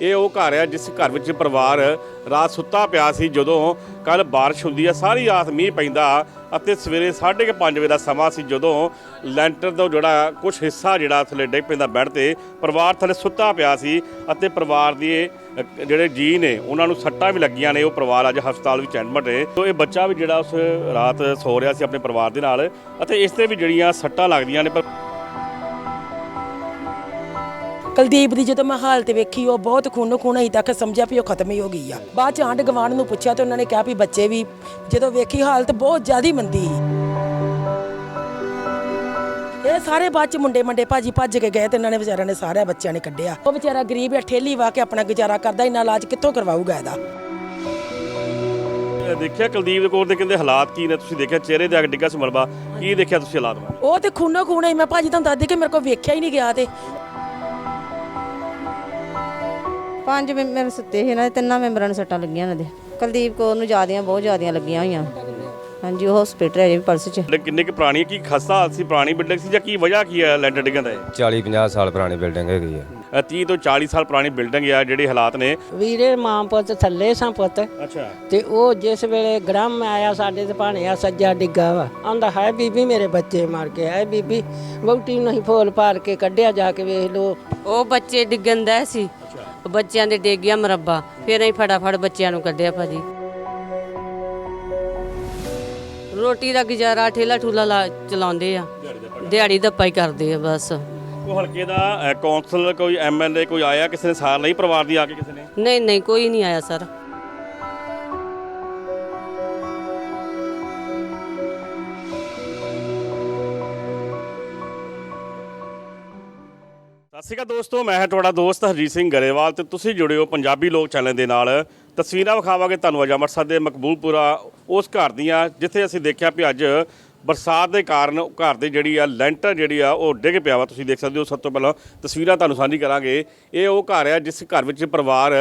ਇਹ ਉਹ ਘਰ ਹੈ ਜਿਸ ਘਰ ਵਿੱਚ ਪਰਿਵਾਰ ਰਾਤ ਸੁੱਤਾ ਪਿਆ ਸੀ ਜਦੋਂ ਕੱਲ ਬਾਰਿਸ਼ ਹੁੰਦੀ ਹੈ ਸਾਰੀ ਰਾਤ ਮੀਂਹ ਪੈਂਦਾ ਅਤੇ ਸਵੇਰੇ 5:30 ਵਜੇ ਦਾ ਸਮਾਂ ਸੀ ਜਦੋਂ ਲੈਂਟਰ ਦਾ ਜਿਹੜਾ ਕੁਝ ਹਿੱਸਾ ਜਿਹੜਾ ਥੱਲੇ ਡਿੱਗ ਪੈਂਦਾ ਬੈੱਡ ਤੇ, ਪਰਿਵਾਰ ਥੱਲੇ ਸੁੱਤਾ ਪਿਆ ਸੀ ਅਤੇ ਪਰਿਵਾਰ ਦੀ ਜਿਹੜੇ ਜੀ ਨੇ, ਉਹਨਾਂ ਨੂੰ ਸੱਟਾਂ ਵੀ ਲੱਗੀਆਂ ਨੇ, ਉਹ ਪਰਿਵਾਰ ਅੱਜ ਹਸਪਤਾਲ ਵਿੱਚ ਐਡਮਿਟ ਹੈ ਤੋਂ ਇਹ ਬੱਚਾ ਵੀ ਜਿਹੜਾ ਉਸ ਰਾਤ ਸੋ ਰਿਹਾ ਸੀ ਆਪਣੇ ਪਰਿਵਾਰ ਦੇ ਨਾਲ ਅਤੇ ਇਸ ਤੇ ਵੀ ਜਿਹੜੀਆਂ ਸੱਟਾਂ ਲੱਗਦੀਆਂ ਨੇ, ਪਰ ਕੁਲਦੀਪ ਦੀ ਜਦੋਂ ਮੈਂ ਹਾਲਤ ਵੇਖੀ ਉਹ ਬਹੁਤ ਖੂਨੋ ਖੂਨ ਹੀ ਤੱਕ ਸਮਝਿਆ ਵੀ ਉਹ ਖਤਮ ਹੀ ਹੋ ਗਈ ਆ। ਬਾਅਦ ਚ ਆਂਢ ਗਵਾਂਢ ਨੂੰ ਪੁੱਛਿਆ ਤੇ ਉਹਨਾਂ ਨੇ ਕਿਹਾ ਵੀ ਬੱਚੇ ਵੀ ਜਦੋਂ ਵੇਖੀ ਹਾਲਤ ਬਹੁਤ ਜ਼ਿਆਦੀ ਮੰਦੀ ਸੀ। ਇਹ ਸਾਰੇ ਬਾਅਦ ਚ ਮੁੰਡੇ ਮੰਡੇ ਭਾਜੀ ਭੱਜ ਕੇ ਗਏ ਤੇ ਇਹਨਾਂ ਨੇ ਵਿਚਾਰਿਆਂ ਨੇ ਸਾਰਿਆਂ ਬੱਚਿਆਂ ਨੇ ਕੱਢਿਆ। ਉਹ ਵਿਚਾਰਾ ਗਰੀਬ ਹੈ ਠੇਲੀ ਵਾ ਕੇ ਆਪਣਾ ਗੁਜ਼ਾਰਾ ਕਰਦਾ ਇੰਨਾ ਇਲਾਜ ਕਿੱਥੋਂ ਕਰਵਾਊਗਾ ਇਹਦਾ? ਇਹ ਦੇਖਿਆ ਕੁਲਦੀਪ ਦੇ ਕੋਲ ਦੇ ਕਹਿੰਦੇ ਹਾਲਾਤ ਕੀ ਨੇ ਤੁਸੀਂ ਦੇਖਿਆ ਚਿਹਰੇ ਤੇ ਆ ਕੇ ਡਿੱਗਾ ਸੀ ਮਲਬਾ ਕੀ ਦੇਖਿਆ ਤੁਸੀਂ ਹਾਲਾਤ ਉਹ ਤੇ ਖੂਨੋ ਖੂਨ ਹੀ ਮੈਂ ਭਾਜੀ ਤੁਹਾਨੂੰ ਦੱਸਦੀ ਕਿ ਮੇਰੇ ਕੋਲ ਵੇਖਿਆ ਹੀ ਨਹੀਂ ਗਿਆ ਤੇ ਪੰਜ ਮੈਂਬਰ ਸੁੱਤੇ ਸੀ ਇਹਨਾਂ ਦੇ ਤਿੰਨਾਂ ਮੈਂਬਰਾਂ ਨੂੰ ਸੱਟਾਂ ਲੱਗੀਆਂ ਇਹਨਾਂ ਦੇ। ਕੁਲਦੀਪ ਕੌਰ ਨੂੰ ਜ਼ਿਆਦੀਆਂ ਬਹੁਤ ਜ਼ਿਆਦੀਆਂ ਲੱਗੀਆਂ ਹੋਈਆਂ। ਹਾਂਜੀ ਉਹ ਹਸਪੀਟਲ ਹੈ ਜੀ ਪਲਸ 'ਚ। ਕਿੰਨੇ ਕੁ ਪੁਰਾਣੀ ਹੈ? ਕੀ ਖਸਤਾ ਹਾਲਤ ਸੀ ਪੁਰਾਣੀ ਬਿਲਡਿੰਗ ਸੀ ਜਾਂ ਕੀ ਵਜ੍ਹਾ ਕੀ ਹੈ ਲੈਂਟਰ ਡਿੱਗਣ ਦਾ ਇਹ? 40 50 ਸਾਲ ਪੁਰਾਣੀ ਬਿਲਡਿੰਗ ਹੈਗੀ ਹੈ ਅ, 30 ਤੋਂ 40 ਸਾਲ ਪੁਰਾਣੀ ਬਿਲਡਿੰਗ ਆ ਜਿਹੜੇ ਹਾਲਾਤ ਨੇ। ਵੀਰੇ ਮਾਂ ਪੁੱਤ ਥੱਲੇ ਸਾਂ ਪੁੱਤ। ਅੱਛਾ। ਤੇ ਉਹ ਜਿਸ ਵੇਲੇ ਗ੍ਰਮ ਆਇਆ ਸਾਡੇ ਤੇ ਭਾਣਿਆ ਸੱਜਾ ਡਿੱਗਾ ਵਾ। ਆਂਦਾ ਹੈ ਬੀਬੀ ਮੇਰੇ ਬੱਚੇ ਮਾਰ ਕੇ ਹੈ ਬੀਬੀ ਵਹੁਟੀ ਨੂੰ ਹੀ ਫੋਲ ਪਾਰ ਕੇ ਕੱਢਿਆ ਜਾ ਕੇ ਵੇਖ ਲੋ ਉਹ ਬੱਚੇ ਡਿੱਗਣ ਦਾ ਸੀ। ਬੱਚਿਆਂ ਦੇ ਡਿੱਗ ਗਿਆ ਮਰੱਬਾ। ਫਿਰ ਅਸੀਂ ਫਟਾਫਟ ਬੱਚਿਆਂ ਨੂੰ ਕੱਢਿਆ ਭਾਜੀ। ਰੋਟੀ ਦਾ ਗੁਜ਼ਾਰਾ ਠੇਲਾ ਠੂਲਾ ਲਾ ਚਲਾਉਂਦੇ ਆ। ਦਿਹਾੜੀ ਦੱਪਾ ਹੀ ਕਰਦੇ ਆ ਬਸ। ਉਹ ਹਲਕੇ ਦਾ ਅ, ਕੌਂਸਲਰ ਕੋਈ ਐਮਐਲਏ ਕੋਈ ਆਇਆ ਕਿਸੇ ਨੇ? ਸਾਰ ਲਈ ਪਰਿਵਾਰ ਦੀ ਆ ਕੇ ਕਿਸੇ ਨੇ? ਨਹੀਂ ਨਹੀਂ ਕੋਈ ਨਹੀਂ ਆਇਆ ਸਰ। ਸਤਿ ਸ਼੍ਰੀ ਅਕਾਲ ਦੋਸਤੋ, ਮੈਂ ਹਾਂ ਤੁਹਾਡਾ ਦੋਸਤ ਹਰਜੀਤ ਸਿੰਘ ਗਰੇਵਾਲ ਤੇ ਤੁਸੀਂ ਜੁੜੇ ਹੋ ਪੰਜਾਬੀ ਲੋਕ ਚੈਨਲ ਦੇ ਨਾਲ। ਤਸਵੀਰਾਂ ਵਿਖਾਵਾਂਗੇ ਤੁਹਾਨੂੰ ਅੱਜ ਅੰਮ੍ਰਿਤਸਰ ਦੇ ਮਕਬੂਲਪੁਰਾ, ਉਸ ਘਰ ਦੀਆਂ, ਜਿੱਥੇ ਅਸੀਂ ਦੇਖਿਆ ਵੀ ਅੱਜ ਬਰਸਾਤ ਦੇ ਕਾਰਨ ਘਰ ਦੀ ਜਿਹੜੀ ਆ, ਲੈਂਟਰ ਜਿਹੜੀ ਆ, ਉਹ ਡਿੱਗ ਪਿਆ ਵਾ। ਤੁਸੀਂ ਦੇਖ ਸਕਦੇ ਹੋ, ਸਭ ਤੋਂ ਪਹਿਲਾਂ ਤਸਵੀਰਾਂ ਤੁਹਾਨੂੰ ਸਾਂਝੀ ਕਰਾਂਗੇ। ਇਹ ਉਹ ਘਰ ਆ, ਜਿਸ ਘਰ ਵਿੱਚ ਪਰਿਵਾਰ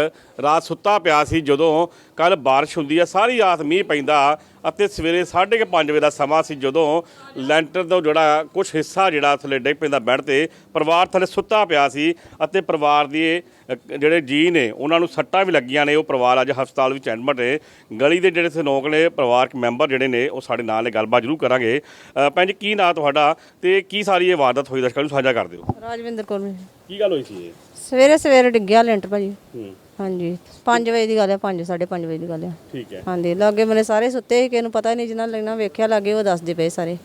ਰਾਤ ਸੁੱਤਾ ਪਿਆ ਸੀ, ਜਦੋਂ ਕੱਲ ਬਾਰਿਸ਼ ਹੁੰਦੀ ਆ, ਸਾਰੀ ਰਾਤ ਮੀਂਹ ਪੈਂਦਾ। ਅਤੇ ਸਵੇਰੇ 5:30 ਵਜੇ ਦਾ ਸਮਾਂ ਸੀ ਜਦੋਂ ਲੈਂਟਰ ਦਾ ਜਿਹੜਾ ਕੁਝ ਹਿੱਸਾ ਜਿਹੜਾ ਥੱਲੇ ਡਿੱਗ ਪੈਂਦਾ ਬੈੱਡ ਤੇ ਪਰਿਵਾਰ ਥੱਲੇ ਸੁੱਤਾ ਪਿਆ ਸੀ ਅਤੇ ਪਰਿਵਾਰ ਦੀ ਜਿਹੜੇ ਜੀ ਨੇ ਉਹਨਾਂ ਨੂੰ ਸੱਟਾਂ ਵੀ ਲੱਗੀਆਂ ਨੇ। ਉਹ ਪਰਿਵਾਰ ਅੱਜ ਹਸਪਤਾਲ ਵਿੱਚ ਐਡਮਿਟ ਹੈ ਗਲੀ ਦੇ ਜਿਹੜੇ ਸਨੋਕ ਨੇ ਪਰਿਵਾਰਕ ਮੈਂਬਰ ਜਿਹੜੇ ਨੇ ਉਹ ਸਾਡੇ ਨਾਲ ਇਹ ਗੱਲਬਾਤ ਜ਼ਰੂਰ ਕਰਾਂਗੇ। ਅ, ਭੈਣ ਜੀ ਕੀ ਨਾਂ ਤੁਹਾਡਾ ਤੇ ਕੀ ਸਾਰੀ ਇਹ ਵਾਰਦਾਤ ਹੋਈ ਦਰਸ਼ਕਾਂ ਨੂੰ ਸਾਂਝਾ ਕਰ ਦਿਓ। ਰਾਜਵਿੰਦਰ ਕੌਰ ਨੇ। ਕੀ ਗੱਲ ਹੋਈ ਸੀ ਇਹ? ਸਵੇਰੇ ਸਵੇਰੇ ਡਿੱਗਿਆ ਲੈਂਟਰ ਭਾਜੀ। ਹੂੰ। ਹਾਂਜੀ। 5 ਵਜੇ ਦੀ ਗੱਲ ਹੈ 5 5:30 ਵਜੇ ਦੀ ਗੱਲ ਹੈ ਠੀਕ ਹੈ। ਹਾਂਜੀ ਲਾਗੇ ਮਨੇ ਸਾਰੇ ਸੁੱਤੇ ਸੀ ਕਿਸੇ ਨੂੰ ਪਤਾ ਨਹੀਂ ਜਿਨ੍ਹਾਂ ਲੱਗਣਾ ਵੇਖਿਆ ਲਾਗੇ ਉਹ ਦੱਸਦੇ ਪਏ ਸਾਰੇ।